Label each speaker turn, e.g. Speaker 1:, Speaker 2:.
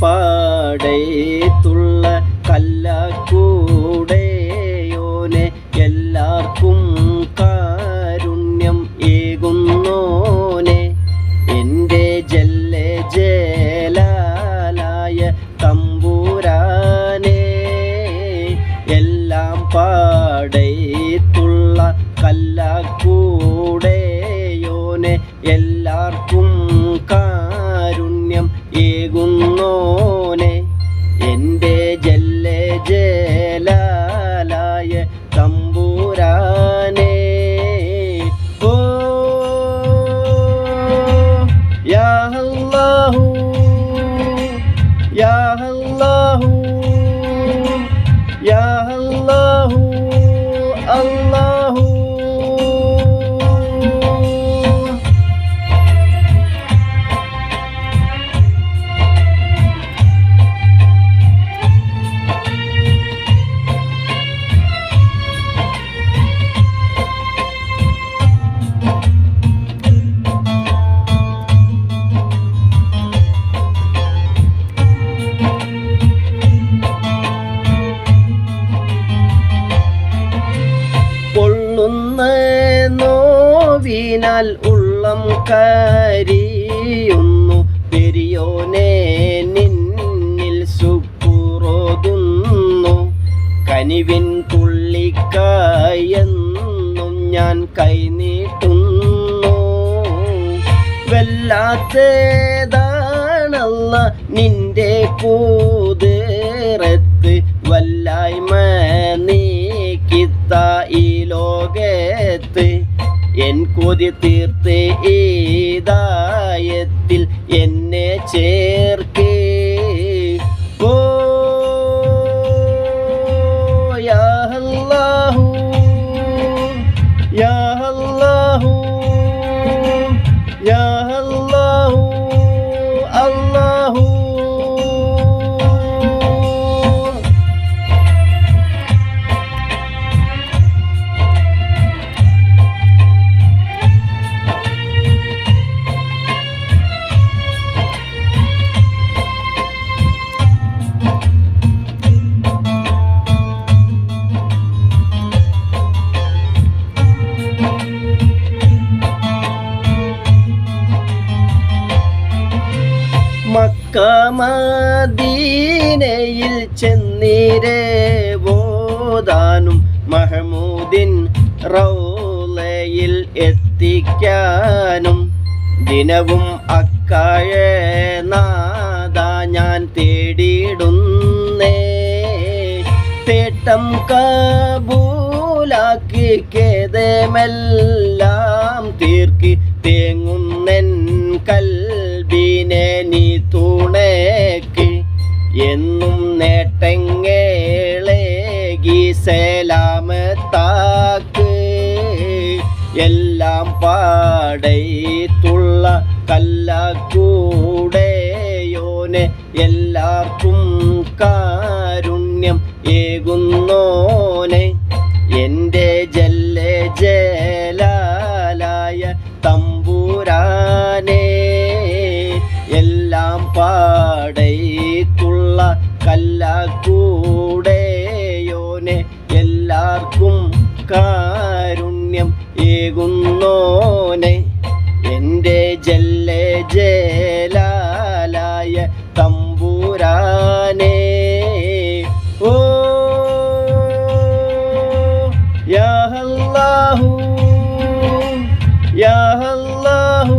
Speaker 1: പാടേത്തുള്ള കല്ലക്കൂടെയോനെ എല്ലാവർക്കും കാരുണ്യം ഏകുന്നോനെ. എന്റെ ജല്ല ജലാലായ തമ്പൂരാനെ എല്ലാം പാടേത്തുള്ള കല്ലക്കൂടെയോനെ എല്ലാവർക്കും കാരുണ്യം ഏകുന്നോനെ എന്റെ ജല്ല ജലാലായ തമ്പൂരാനെ. ഓ യാ അല്ലാഹു അല്ലാഹു നോവിനാൽ ഉള്ളം കരിയുന്നു. പെരിയോനെ നിന്നിൽ സുപ്പുറോതുന്നു കനിവിൻ തുള്ളിക്കായെന്നും ഞാൻ കൈനീട്ടുന്നു. വല്ലാത്തേതാണല്ല നിന്റെ കൂതേറത്ത് തീർത്തേ തീർത്ത് മക്കമദീനയിൽ ചെന്നീരേ ബോധാനും മഹമൂദിൻ റൗലയിൽ എത്തിക്കാനും ദിനവും അക്കായ നാദ ഞാൻ തേടിയിടുന്നേ തേട്ടം കബൂലാക്കി കേതമെല്ലാം തീർക്കി തേങ്ങുന്നെൻ കൽബിനെ നീ തൂണേക്ക് എന്നും നേട്ടങ്ങളേകി സലാമത്താക്ക് എല്ലാം പാടത്തുള്ള കല്ലക്കൂടെയോനെ എല്ലാവർക്കും കാരുണ്യം ഏകുന്നോനെ കല്ലക്കൂടെയോനെ എല്ലാവർക്കും കാരുണ്യം ഏകുന്നോനെ. എന്റെ ജല്ല ജലാലായ തമ്പൂരാനെ. ഓ യാഹല്ലാഹു യാഹല്ലാഹു